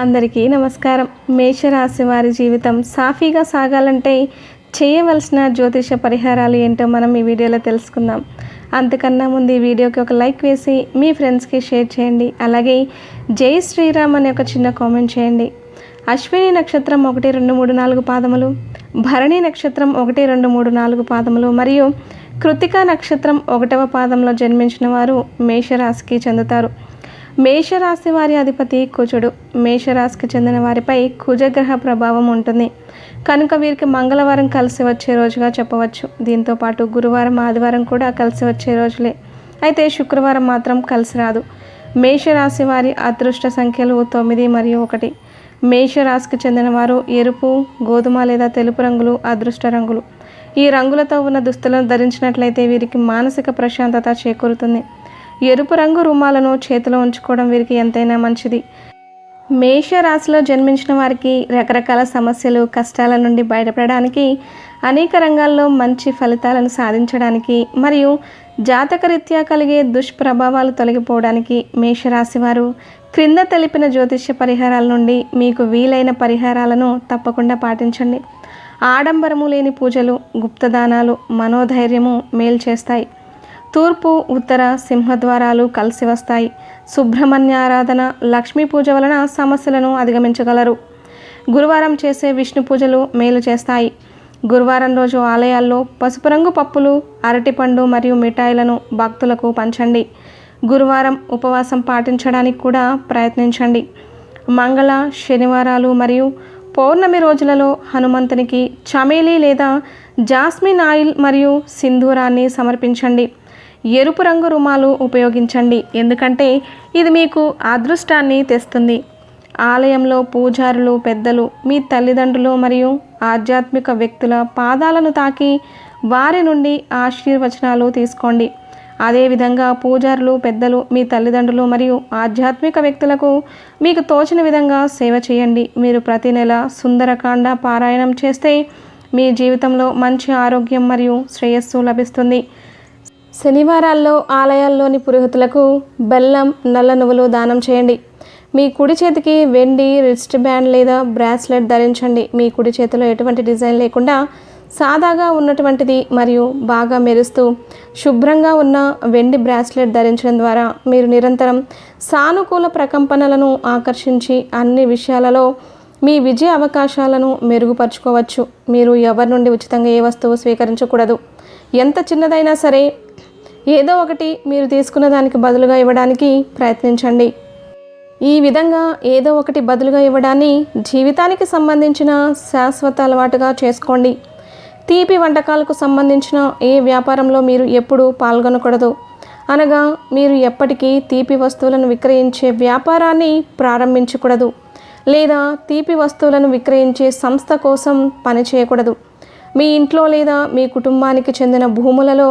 అందరికీ నమస్కారం. మేషరాశి వారి జీవితం సాఫీగా సాగాలంటే చేయవలసిన జ్యోతిష పరిహారాలు ఏంటో మనం ఈ వీడియోలో తెలుసుకుందాం. అంతకన్నా ముందు ఈ వీడియోకి ఒక లైక్ వేసి మీ ఫ్రెండ్స్కి షేర్ చేయండి. అలాగే జై శ్రీరామ్ అనే ఒక చిన్న కామెంట్ చేయండి. అశ్విని నక్షత్రం ఒకటి రెండు మూడు నాలుగు పాదములు భరణి నక్షత్రం ఒకటి రెండు మూడు నాలుగు పాదములు మరియు కృతికా నక్షత్రం ఒకటవ పాదంలో జన్మించిన వారు మేషరాశికి చెందుతారు. మేషరాశి వారి అధిపతి కుజుడు. మేషరాశికి చెందిన వారిపై కుజగ్రహ ప్రభావం ఉంటుంది. కనుక వీరికి మంగళవారం కలిసి వచ్చే రోజుగా చెప్పవచ్చు. దీంతో పాటు గురువారం ఆదివారం కూడా కలిసి వచ్చే రోజులే. అయితే శుక్రవారం మాత్రం కలిసి రాదు. మేషరాశి వారి అదృష్ట సంఖ్యలు తొమ్మిది మరియు ఒకటి. మేషరాశికి చెందిన వారు ఎరుపు గోధుమ లేదా తెలుపు రంగులు అదృష్ట రంగులు. ఈ రంగులతో ఉన్న దుస్తులను ధరించినట్లయితే వీరికి మానసిక ప్రశాంతత చేకూరుతుంది. ఎరుపు రంగు రుమాలను చేతిలో ఉంచుకోవడం వీరికి ఎంతైనా మంచిది. మేష రాశిలో జన్మించిన వారికి రకరకాల సమస్యలు కష్టాల నుండి బయటపడడానికి అనేక రంగాల్లో మంచి ఫలితాలను సాధించడానికి మరియు జాతకరీత్యా కలిగే దుష్ప్రభావాలు తొలగిపోవడానికి మేషరాశి వారు క్రింద తెలిపిన జ్యోతిష్య పరిహారాల నుండి మీకు వీలైన పరిహారాలను తప్పకుండా పాటించండి. ఆడంబరము లేని పూజలు గుప్తదానాలు మనోధైర్యము మేలు చేస్తాయి. తూర్పు ఉత్తర సింహద్వారాలు కలిసి వస్తాయి. సుబ్రహ్మణ్యారాధన లక్ష్మీ పూజ వలన సమస్యలను అధిగమించగలరు. గురువారం చేసే విష్ణు పూజలు మేలు చేస్తాయి. గురువారం రోజు ఆలయాల్లో పసుపు రంగు పప్పులు అరటిపండు మరియు మిఠాయిలను భక్తులకు పంచండి. గురువారం ఉపవాసం పాటించడానికి కూడా ప్రయత్నించండి. మంగళ శనివారాలు మరియు పౌర్ణమి రోజులలో హనుమంతునికి చమేలి లేదా జాస్మిన్ ఆయిల్ మరియు సింధూరాన్ని సమర్పించండి. ఎరుపు రంగు రుమాలు ఉపయోగించండి. ఎందుకంటే ఇది మీకు అదృష్టాన్ని తెస్తుంది. ఆలయంలో పూజారులు పెద్దలు మీ తల్లిదండ్రులు మరియు ఆధ్యాత్మిక వ్యక్తుల పాదాలను తాకి వారి నుండి ఆశీర్వచనాలు తీసుకోండి. అదేవిధంగా పూజారులు పెద్దలు మీ తల్లిదండ్రులు మరియు ఆధ్యాత్మిక వ్యక్తులకు మీకు తోచిన విధంగా సేవ చేయండి. మీరు ప్రతి నెల సుందరకాండ పారాయణం చేస్తే మీ జీవితంలో మంచి ఆరోగ్యం మరియు శ్రేయస్సు లభిస్తుంది. శనివారాల్లో ఆలయాల్లోని పురోహితులకు బెల్లం నల్ల నువ్వులు దానం చేయండి. మీ కుడి చేతికి వెండి రిస్ట్ బ్యాండ్ లేదా బ్రాస్లెట్ ధరించండి. మీ కుడి చేతిలో ఎటువంటి డిజైన్ లేకుండా సాదాగా ఉన్నటువంటిది మరియు బాగా మెరుస్తూ శుభ్రంగా ఉన్న వెండి బ్రాస్లెట్ ధరించడం ద్వారా మీరు నిరంతరం సానుకూల ప్రకంపనలను ఆకర్షించి అన్ని విషయాలలో మీ విజయ అవకాశాలను మెరుగుపరుచుకోవచ్చు. మీరు ఎవరి నుండి ఉచితంగా ఏ వస్తువు స్వీకరించకూడదు. ఎంత చిన్నదైనా సరే ఏదో ఒకటి మీరు తీసుకున్న దానికి బదులుగా ఇవ్వడానికి ప్రయత్నించండి. ఈ విధంగా ఏదో ఒకటి బదులుగా ఇవ్వడాన్ని జీవితానికి సంబంధించిన శాశ్వత అలవాటుగా చేసుకోండి. తీపి వంటకాలకు సంబంధించిన ఏ వ్యాపారంలో మీరు ఎప్పుడూ పాల్గొనకూడదు. అనగా మీరు ఎప్పటికీ తీపి వస్తువులను విక్రయించే వ్యాపారాన్ని ప్రారంభించకూడదు. లేదా తీపి వస్తువులను విక్రయించే సంస్థ కోసం పనిచేయకూడదు మీ ఇంట్లో లేదా మీ కుటుంబానికి చెందిన భూములలో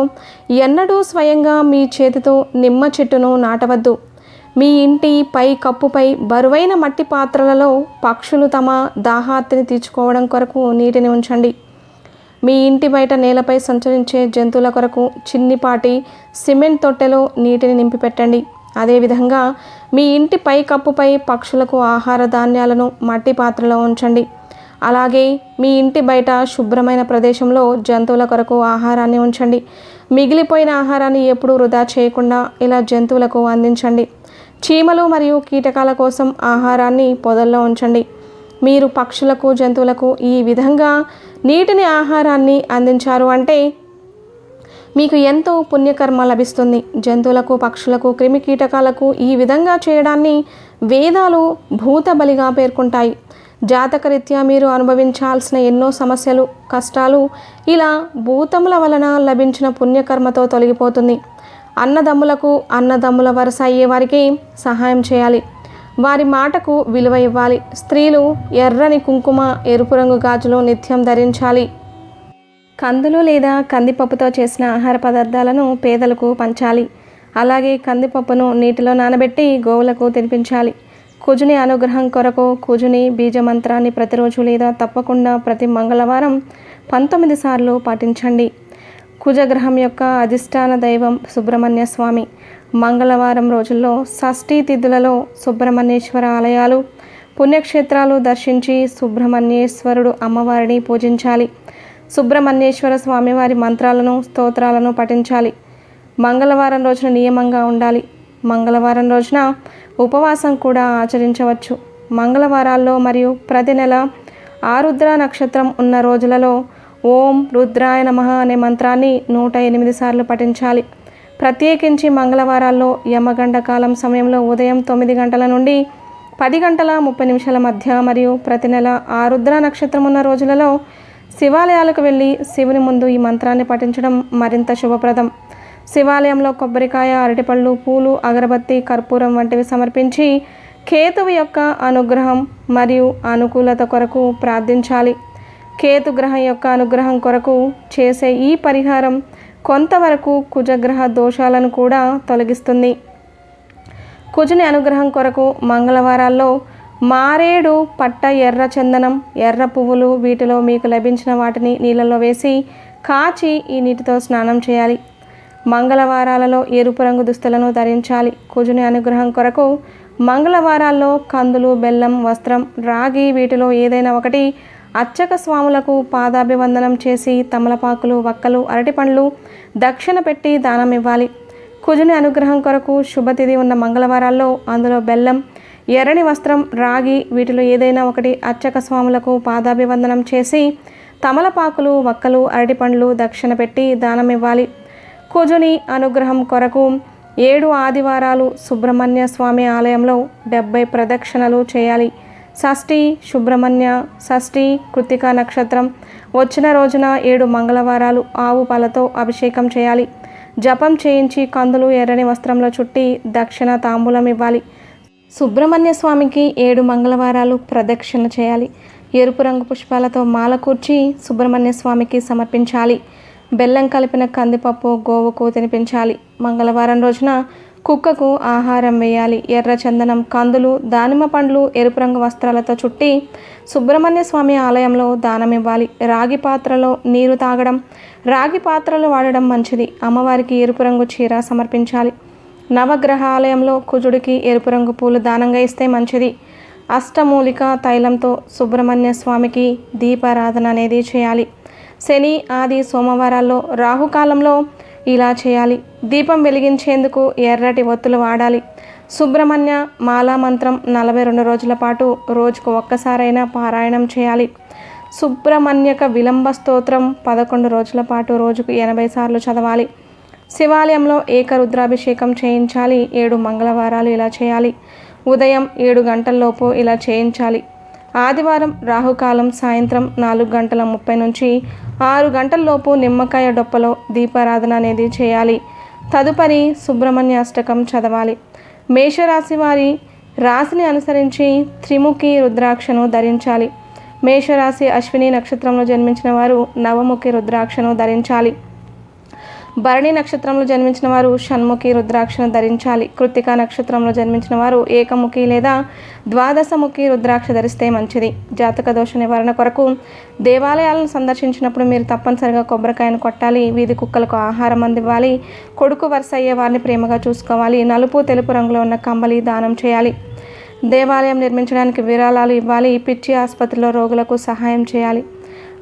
ఎన్నడూ స్వయంగా మీ చేతితో నిమ్మ చెట్టును నాటవద్దు. మీ ఇంటి పై కప్పుపై బరువైన మట్టి పాత్రలలో పక్షులు తమ దాహార్తిని తీర్చుకోవడం కొరకు నీటిని ఉంచండి. మీ ఇంటి బయట నేలపై సంచరించే జంతువుల కొరకు చిన్నిపాటి సిమెంట్ తొట్టెలో నీటిని నింపి పెట్టండి అదేవిధంగా మీ ఇంటి పై కప్పుపై పక్షులకు ఆహార ధాన్యాలను మట్టి పాత్రలో ఉంచండి. అలాగే మీ ఇంటి బయట శుభ్రమైన ప్రదేశంలో జంతువుల కొరకు ఆహారాన్ని ఉంచండి. మిగిలిపోయిన ఆహారాన్ని ఎప్పుడూ వృధా చేయకుండా ఇలా జంతువులకు అందించండి. చీమలు మరియు కీటకాల కోసం ఆహారాన్ని పొదల్లో ఉంచండి. మీరు పక్షులకు జంతువులకు ఈ విధంగా నీటిని ఆహారాన్ని అందించారు అంటే మీకు ఎంతో పుణ్యకర్మ లభిస్తుంది. జంతువులకు పక్షులకు క్రిమి కీటకాలకు ఈ విధంగా చేయడాన్ని వేదాలు భూత బలిగా పేర్కొంటాయి. జాతకరీత్యా మీరు అనుభవించాల్సిన ఎన్నో సమస్యలు కష్టాలు ఇలా భూతముల వలన లభించిన పుణ్యకర్మతో తొలగిపోతుంది. అన్నదమ్ములకు అన్నదమ్ముల వరుస అయ్యే వారికి సహాయం చేయాలి. వారి మాటకు విలువ ఇవ్వాలి. స్త్రీలు ఎర్రని కుంకుమ ఎరుపు రంగు గాజులు నిత్యం ధరించాలి. కందులు లేదా కందిపప్పుతో చేసిన ఆహార పదార్థాలను పేదలకు పంచాలి. అలాగే కందిపప్పును నీటిలో నానబెట్టి గోవులకు తినిపించాలి. కుజుని అనుగ్రహం కొరకు కుజుని బీజమంత్రాన్ని ప్రతిరోజు లేదా తప్పకుండా ప్రతి మంగళవారం పంతొమ్మిది సార్లు పాటించండి. కుజగ్రహం యొక్క అధిష్టాన దైవం సుబ్రహ్మణ్య స్వామి. మంగళవారం రోజుల్లో షష్ఠీ తిథులలో సుబ్రహ్మణ్యేశ్వర ఆలయాలు పుణ్యక్షేత్రాలు దర్శించి సుబ్రహ్మణ్యేశ్వరుడు అమ్మవారిని పూజించాలి. సుబ్రహ్మణ్యేశ్వర స్వామివారి మంత్రాలను స్తోత్రాలను పఠించాలి. మంగళవారం రోజున నియమంగా ఉండాలి. మంగళవారం రోజున ఉపవాసం కూడా ఆచరించవచ్చు. మంగళవారాల్లో మరియు ప్రతి నెల ఆరుద్ర నక్షత్రం ఉన్న రోజులలో ఓం రుద్రాయ నమః అనే మంత్రాన్ని నూట ఎనిమిది సార్లు పఠించాలి. ప్రత్యేకించి మంగళవారాల్లో యమగండ కాలం సమయంలో ఉదయం తొమ్మిది గంటల నుండి పది గంటల ముప్పై నిమిషాల మధ్య మరియు ప్రతి నెల ఆరుద్ర నక్షత్రం ఉన్న రోజులలో శివాలయాలకు వెళ్ళి శివుని ముందు ఈ మంత్రాన్ని పఠించడం మరింత శుభప్రదం. శివాలయంలో కొబ్బరికాయ అరటిపళ్ళు పూలు అగరబత్తి కర్పూరం వంటివి సమర్పించి కేతువు యొక్క అనుగ్రహం మరియు అనుకూలత కొరకు ప్రార్థించాలి. కేతు గ్రహం యొక్క అనుగ్రహం కొరకు చేసే ఈ పరిహారం కొంతవరకు కుజగ్రహ దోషాలను కూడా తొలగిస్తుంది. కుజుని అనుగ్రహం కొరకు మంగళవారాల్లో మారేడు పట్ట ఎర్ర చందనం ఎర్ర పువ్వులు వీటిలో మీకు లభించిన వాటిని నీళ్ళలో వేసి కాచి ఈ నీటితో స్నానం చేయాలి. మంగళవారాలలో ఎరుపు రంగు దుస్తులను ధరించాలి. కుజుని అనుగ్రహం కొరకు మంగళవారాల్లో కందులు బెల్లం వస్త్రం రాగి వీటిలో ఏదైనా ఒకటి అర్చక స్వాములకు పాదాభివందనం చేసి తమలపాకులు వక్కలు అరటిపండ్లు దక్షిణ పెట్టి దానం ఇవ్వాలి. కుజుని అనుగ్రహం కొరకు శుభతిథి ఉన్న మంగళవారాల్లో అందులో బెల్లం ఎర్రని వస్త్రం రాగి వీటిలో ఏదైనా ఒకటి అర్చక స్వాములకు పాదాభివందనం చేసి తమలపాకులు వక్కలు అరటిపండ్లు దక్షిణ పెట్టి దానం ఇవ్వాలి. కుజుని అనుగ్రహం కొరకు ఏడు ఆదివారాలు సుబ్రహ్మణ్య స్వామి ఆలయంలో డెబ్బై ప్రదక్షిణలు చేయాలి. షష్ఠి సుబ్రహ్మణ్య షష్ఠి కృతికా నక్షత్రం వచ్చిన రోజున ఏడు మంగళవారాలు ఆవు పాలతో అభిషేకం చేయాలి. జపం చేయించి కందులు ఎర్రని వస్త్రంలో చుట్టి దక్షిణ తాంబూలం ఇవ్వాలి. సుబ్రహ్మణ్య స్వామికి ఏడు మంగళవారాలు ప్రదక్షిణ చేయాలి. ఎరుపు రంగు పుష్పాలతో మాల కూర్చి సుబ్రహ్మణ్య స్వామికి సమర్పించాలి. బెల్లం కలిపిన కందిపప్పు గోవుకు తినిపించాలి. మంగళవారం రోజున కుక్కకు ఆహారం వేయాలి. ఎర్ర చందనం కందులు దానిమ్మ పండ్లు ఎరుపు రంగు వస్త్రాలతో చుట్టి సుబ్రహ్మణ్య స్వామి ఆలయంలో దానం ఇవ్వాలి రాగి పాత్రలో నీరు తాగడం రాగి పాత్రలు వాడడం మంచిది. అమ్మవారికి ఎరుపు రంగు చీర సమర్పించాలి. నవగ్రహ ఆలయంలో కుజుడికి ఎరుపు రంగు పూలు దానంగా ఇస్తే మంచిది. అష్టమూలిక తైలంతో సుబ్రహ్మణ్య స్వామికి దీపారాధన అనేది చేయాలి. శని ఆది సోమవారాల్లో రాహుకాలంలో ఇలా చేయాలి. దీపం వెలిగించేందుకు ఎర్రటి ఒత్తులు వాడాలి. సుబ్రహ్మణ్య మాలా మంత్రం నలభై రెండు రోజుల పాటు రోజుకు ఒక్కసారైనా పారాయణం చేయాలి. సుబ్రహ్మణ్యక విలంబ స్తోత్రం పదకొండు రోజుల పాటు రోజుకు ఎనభై సార్లు చదవాలి. శివాలయంలో ఏకరుద్రాభిషేకం చేయించాలి. ఏడు మంగళవారాలు ఇలా చేయాలి. ఉదయం ఏడు గంటల్లోపు ఇలా చేయించాలి. ఆదివారం రాహుకాలం సాయంత్రం నాలుగు గంటల ముప్పై నుంచి ఆరు గంటల్లోపు నిమ్మకాయ డొప్పలో దీపారాధన అనేది చేయాలి. తదుపరి సుబ్రహ్మణ్య అష్టకం చదవాలి. మేషరాశి వారి రాశిని అనుసరించి త్రిముఖి రుద్రాక్షను ధరించాలి. మేషరాశి అశ్విని నక్షత్రంలో జన్మించిన వారు నవముఖి రుద్రాక్షను ధరించాలి. భరణి నక్షత్రంలో జన్మించిన వారు షణ్ముఖి రుద్రాక్షను ధరించాలి. కృత్తికా నక్షత్రంలో జన్మించిన వారు ఏకముఖి లేదా ద్వాదశముఖి రుద్రాక్ష ధరిస్తే మంచిది. జాతక దోష నివారణ కొరకు దేవాలయాలను సందర్శించినప్పుడు మీరు తప్పనిసరిగా కొబ్బరికాయను కొట్టాలి. వీధి కుక్కలకు ఆహారం అందివ్వాలి. కొడుకు వరుస అయ్యే వారిని ప్రేమగా చూసుకోవాలి. నలుపు తెలుపు రంగులో ఉన్న కంబలి దానం చేయాలి. దేవాలయం నిర్మించడానికి విరాళాలు ఇవ్వాలి. పిచ్చి ఆసుపత్రిలో రోగులకు సహాయం చేయాలి.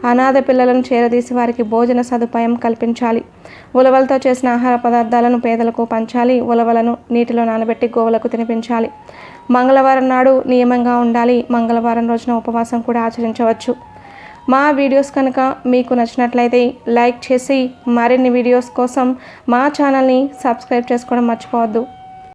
అనాథ పిల్లలను చేరదీసి వారికి భోజన సదుపాయం కల్పించాలి. ఉలవలతో చేసిన ఆహార పదార్థాలను పేదలకు పంచాలి. ఉలవలను నీటిలో నానబెట్టి గోవులకు తినిపించాలి. మంగళవారం నాడు నియమంగా ఉండాలి. మంగళవారం రోజున ఉపవాసం కూడా ఆచరించవచ్చు. మా వీడియోస్ కనుక మీకు నచ్చినట్లయితే లైక్ చేసి మరిన్ని వీడియోస్ కోసం మా ఛానల్ని సబ్స్క్రైబ్ చేసుకోవడం మర్చిపోవద్దు.